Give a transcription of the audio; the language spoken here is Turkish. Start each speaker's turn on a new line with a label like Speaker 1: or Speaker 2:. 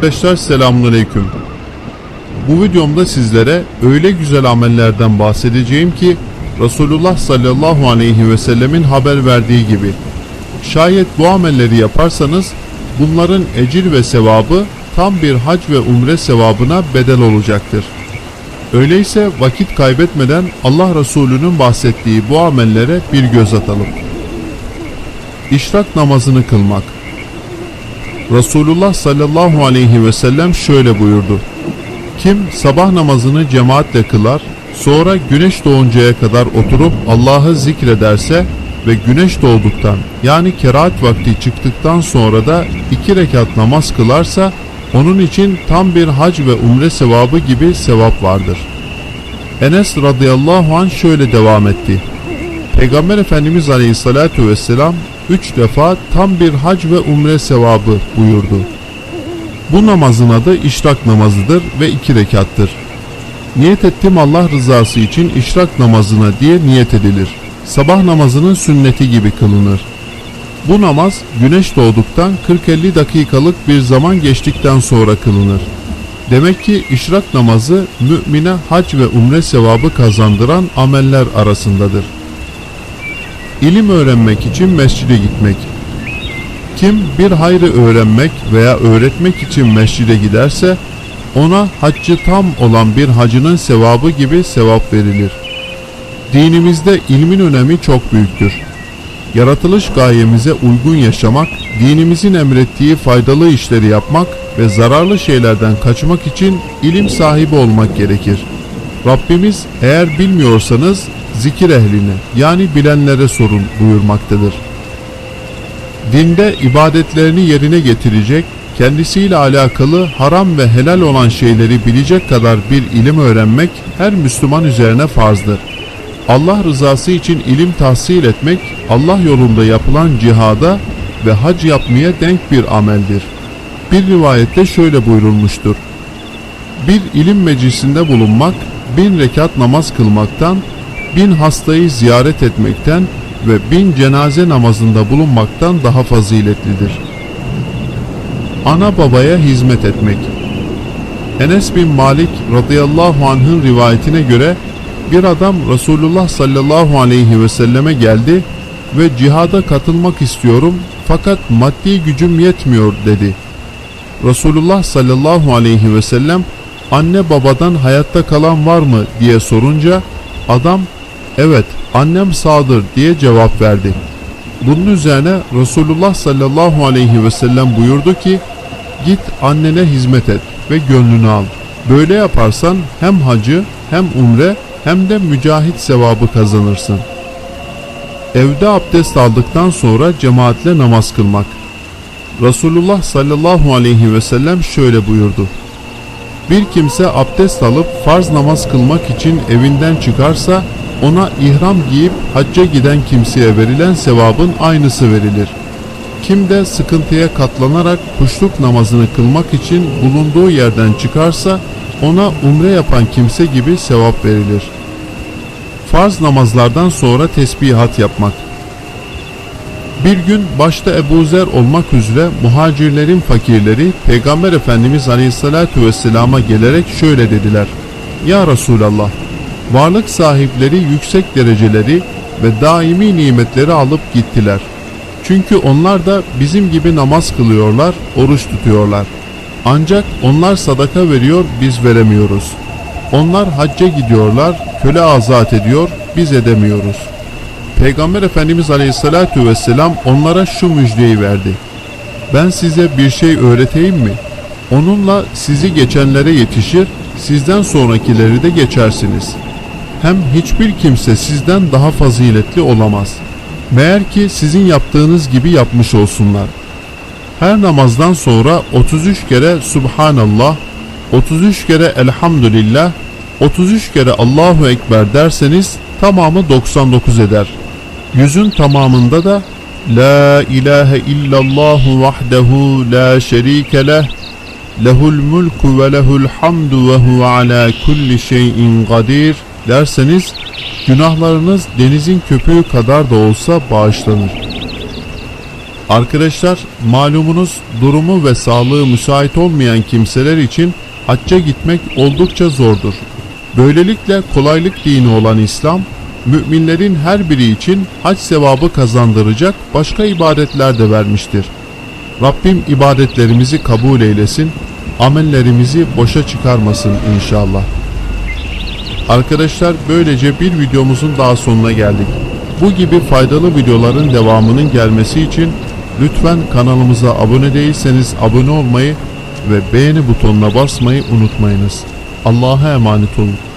Speaker 1: Kardeşler selamünaleyküm. Bu videomda sizlere öyle güzel amellerden bahsedeceğim ki Resulullah sallallahu aleyhi ve sellemin haber verdiği gibi. Şayet bu amelleri yaparsanız bunların ecir ve sevabı tam bir hac ve umre sevabına bedel olacaktır. Öyleyse vakit kaybetmeden Allah Resulü'nün bahsettiği bu amellere bir göz atalım. İşrak namazını kılmak. Resulullah sallallahu aleyhi ve sellem şöyle buyurdu. Kim sabah namazını cemaatle kılar, sonra güneş doğuncaya kadar oturup Allah'ı zikrederse ve güneş doğduktan yani kerahat vakti çıktıktan sonra da iki rekat namaz kılarsa onun için tam bir hac ve umre sevabı gibi sevap vardır. Enes radıyallahu anh şöyle devam etti. Peygamber Efendimiz aleyhissalatu vesselam üç defa tam bir hac ve umre sevabı buyurdu. Bu namazın adı işrak namazıdır ve iki rekattır. Niyet ettim Allah rızası için işrak namazına diye niyet edilir. Sabah namazının sünneti gibi kılınır. Bu namaz güneş doğduktan 40-50 dakikalık bir zaman geçtikten sonra kılınır. Demek ki işrak namazı mümine hac ve umre sevabı kazandıran ameller arasındadır. İlim öğrenmek için mescide gitmek. Kim bir hayrı öğrenmek veya öğretmek için mescide giderse ona haccı tam olan bir hacının sevabı gibi sevap verilir. Dinimizde ilmin önemi çok büyüktür. Yaratılış gayemize uygun yaşamak, dinimizin emrettiği faydalı işleri yapmak ve zararlı şeylerden kaçmak için ilim sahibi olmak gerekir. Rabbimiz eğer bilmiyorsanız zikir ehline yani bilenlere sorun buyurmaktadır. Dinde ibadetlerini yerine getirecek, kendisiyle alakalı haram ve helal olan şeyleri bilecek kadar bir ilim öğrenmek her Müslüman üzerine farzdır. Allah rızası için ilim tahsil etmek, Allah yolunda yapılan cihada ve hac yapmaya denk bir ameldir. Bir rivayette şöyle buyurulmuştur. Bir ilim meclisinde bulunmak, bin rekat namaz kılmaktan, bin hastayı ziyaret etmekten ve bin cenaze namazında bulunmaktan daha faziletlidir. Ana babaya hizmet etmek Enes bin Malik radıyallahu anh'ın rivayetine göre bir adam Resulullah sallallahu aleyhi ve selleme geldi ve cihada katılmak istiyorum fakat maddi gücüm yetmiyor dedi. Resulullah sallallahu aleyhi ve sellem anne babadan hayatta kalan var mı diye sorunca adam evet annem sağdır diye cevap verdi. Bunun üzerine Resulullah sallallahu aleyhi ve sellem buyurdu ki git annene hizmet et ve gönlünü al. Böyle yaparsan hem hacı hem umre hem de mücahit sevabı kazanırsın. Evde abdest aldıktan sonra cemaatle namaz kılmak. Resulullah sallallahu aleyhi ve sellem şöyle buyurdu. Bir kimse abdest alıp farz namaz kılmak için evinden çıkarsa ona ihram giyip hacca giden kimseye verilen sevabın aynısı verilir. Kim de sıkıntıya katlanarak kuşluk namazını kılmak için bulunduğu yerden çıkarsa ona umre yapan kimse gibi sevap verilir. Farz namazlardan sonra tesbihat yapmak. Bir gün başta Ebu Zer olmak üzere muhacirlerin fakirleri Peygamber Efendimiz Aleyhisselatü Vesselam'a gelerek şöyle dediler. Ya Resulallah, varlık sahipleri yüksek dereceleri ve daimi nimetleri alıp gittiler. Çünkü onlar da bizim gibi namaz kılıyorlar, oruç tutuyorlar. Ancak onlar sadaka veriyor, biz veremiyoruz. Onlar hacca gidiyorlar, köle azat ediyor, biz edemiyoruz. Peygamber Efendimiz Aleyhisselatü Vesselam onlara şu müjdeyi verdi. Ben size bir şey öğreteyim mi? Onunla sizi geçenlere yetişir, sizden sonrakileri de geçersiniz. Hem hiçbir kimse sizden daha faziletli olamaz. Meğer ki sizin yaptığınız gibi yapmış olsunlar. Her namazdan sonra 33 kere Subhanallah, 33 kere Elhamdülillah, 33 kere Allahu Ekber derseniz tamamı 99 eder. Yüzün tamamında da La ilahe illallah vahdehu la şerike leh lehul mulku ve lehul hamdu ve huve ala kulli şeyin kadir derseniz günahlarınız denizin köpüğü kadar da olsa bağışlanır. Arkadaşlar malumunuz durumu ve sağlığı müsait olmayan kimseler için hacca gitmek oldukça zordur. Böylelikle kolaylık dini olan İslam, müminlerin her biri için hac sevabı kazandıracak başka ibadetler de vermiştir. Rabbim ibadetlerimizi kabul eylesin, amellerimizi boşa çıkarmasın inşallah. Arkadaşlar böylece bir videomuzun daha sonuna geldik. Bu gibi faydalı videoların devamının gelmesi için lütfen kanalımıza abone değilseniz abone olmayı ve beğeni butonuna basmayı unutmayınız. Allah'a emanet olun.